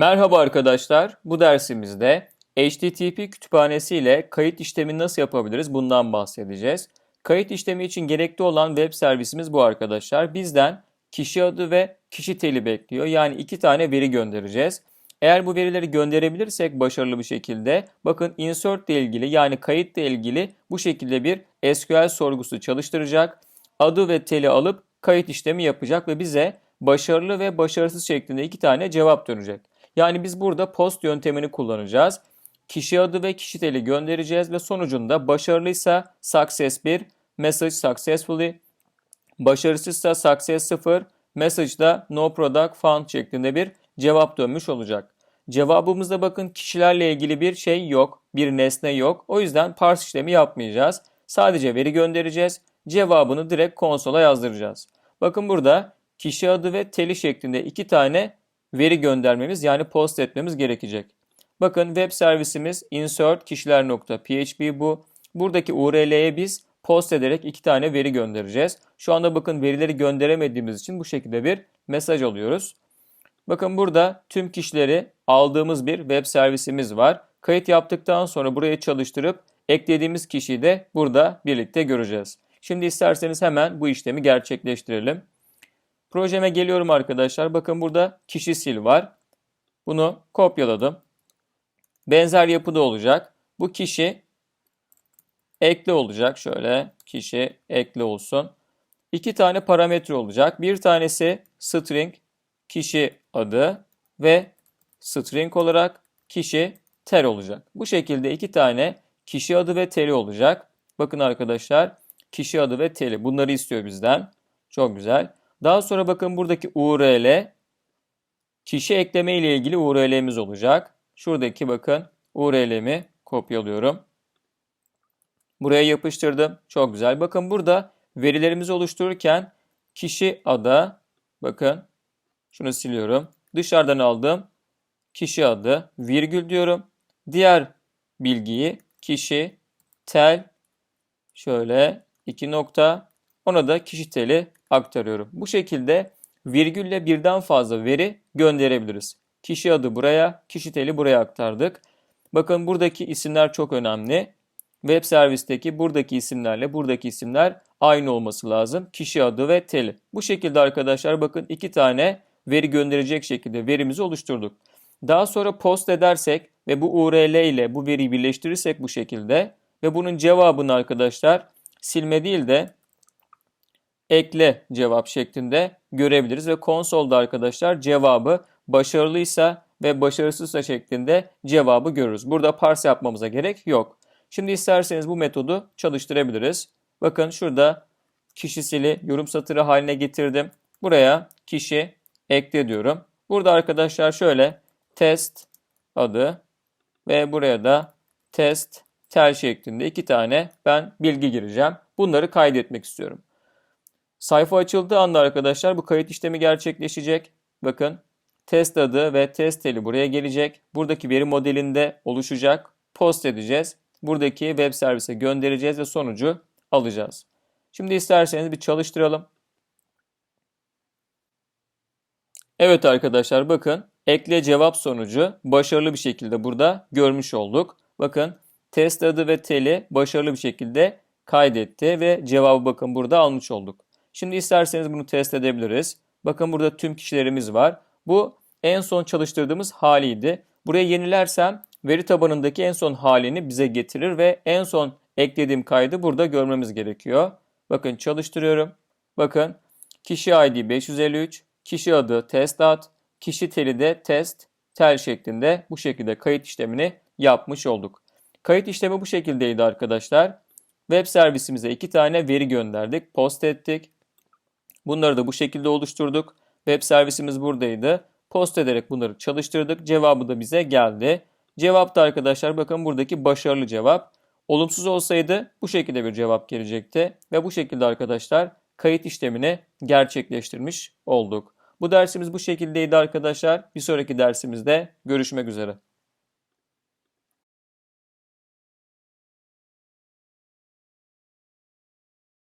Merhaba arkadaşlar. Bu dersimizde HTTP kütüphanesi ile kayıt işlemi nasıl yapabiliriz bundan bahsedeceğiz. Kayıt işlemi için gerekli olan web servisimiz bu arkadaşlar. Bizden kişi adı ve kişi teli bekliyor. Yani iki tane veri göndereceğiz. Eğer bu verileri gönderebilirsek başarılı bir şekilde bakın insert ile ilgili yani kayıt ile ilgili bu şekilde bir SQL sorgusu çalıştıracak. Adı ve teli alıp kayıt işlemi yapacak ve bize başarılı ve başarısız şeklinde iki tane cevap dönecek. Yani biz burada post yöntemini kullanacağız. Kişi adı ve kişi teli göndereceğiz ve sonucunda başarılıysa success 1, message successfully, başarısızsa success 0, message'da no product found şeklinde bir cevap dönmüş olacak. Cevabımızda bakın kişilerle ilgili bir şey yok, bir nesne yok. O yüzden parse işlemi yapmayacağız. Sadece veri göndereceğiz. Cevabını direkt konsola yazdıracağız. Bakın burada kişi adı ve teli şeklinde iki tane veri göndermemiz yani post etmemiz gerekecek. Bakın web servisimiz insert kişiler.php bu. Buradaki URL'ye biz post ederek iki tane veri göndereceğiz. Şu anda bakın verileri gönderemediğimiz için bu şekilde bir mesaj alıyoruz. Bakın burada tüm kişileri aldığımız bir web servisimiz var. Kayıt yaptıktan sonra buraya çalıştırıp eklediğimiz kişiyi de burada birlikte göreceğiz. Şimdi isterseniz hemen bu işlemi gerçekleştirelim. Projeme geliyorum arkadaşlar. Bakın burada kişi sil var. Bunu kopyaladım. Benzer yapıda olacak. Bu kişi ekle olacak. Şöyle kişi ekle olsun. İki tane parametre olacak. Bir tanesi string kişi adı ve string olarak kişi ter olacak. Bu şekilde iki tane kişi adı ve teri olacak. Bakın arkadaşlar kişi adı ve teri bunları istiyor bizden. Çok güzel. Daha sonra bakın buradaki URL kişi ekleme ile ilgili URL'miz olacak. Şuradaki bakın URL'mi kopyalıyorum. Buraya yapıştırdım. Çok güzel. Bakın burada verilerimizi oluştururken kişi adı bakın şunu siliyorum. Dışarıdan aldım. Kişi adı virgül diyorum. Diğer bilgiyi kişi tel şöyle iki nokta ona da kişi teli aktarıyorum. Bu şekilde virgülle birden fazla veri gönderebiliriz. Kişi adı buraya, kişi teli buraya aktardık. Bakın buradaki isimler çok önemli. Web servisteki buradaki isimlerle buradaki isimler aynı olması lazım. Kişi adı ve teli. Bu şekilde arkadaşlar bakın iki tane veri gönderecek şekilde verimizi oluşturduk. Daha sonra post edersek ve bu URL ile bu veriyi birleştirirsek bu şekilde ve bunun cevabını arkadaşlar silme değil de ekle cevap şeklinde görebiliriz ve konsolda arkadaşlar cevabı başarılıysa ve başarısızsa şeklinde cevabı görürüz. Burada parse yapmamıza gerek yok. Şimdi isterseniz bu metodu çalıştırabiliriz. Bakın şurada kişisili yorum satırı haline getirdim. Buraya kişi ekle diyorum. Burada arkadaşlar şöyle test adı ve buraya da test tel şeklinde iki tane ben bilgi gireceğim. Bunları kaydetmek istiyorum. Sayfa açıldığı anda arkadaşlar bu kayıt işlemi gerçekleşecek. Bakın test adı ve test teli buraya gelecek. Buradaki veri modelinde oluşacak. Post edeceğiz. Buradaki web servise göndereceğiz ve sonucu alacağız. Şimdi isterseniz bir çalıştıralım. Evet arkadaşlar bakın ekle cevap sonucu başarılı bir şekilde burada görmüş olduk. Bakın test adı ve teli başarılı bir şekilde kaydetti ve cevabı bakın burada almış olduk. Şimdi isterseniz bunu test edebiliriz. Bakın burada tüm kişilerimiz var. Bu en son çalıştırdığımız haliydi. Buraya yenilersem veri tabanındaki en son halini bize getirir ve en son eklediğim kaydı burada görmemiz gerekiyor. Bakın çalıştırıyorum. Bakın kişi ID 553, kişi adı test ad, kişi teli de test tel şeklinde bu şekilde kayıt işlemini yapmış olduk. Kayıt işlemi bu şekildeydi arkadaşlar. Web servisimize iki tane veri gönderdik, post ettik. Bunları da bu şekilde oluşturduk. Web servisimiz buradaydı. Post ederek bunları çalıştırdık. Cevabı da bize geldi. Cevap da arkadaşlar bakın buradaki başarılı cevap. Olumsuz olsaydı bu şekilde bir cevap gelecekti. Ve bu şekilde arkadaşlar kayıt işlemini gerçekleştirmiş olduk. Bu dersimiz bu şekildeydi arkadaşlar. Bir sonraki dersimizde görüşmek üzere.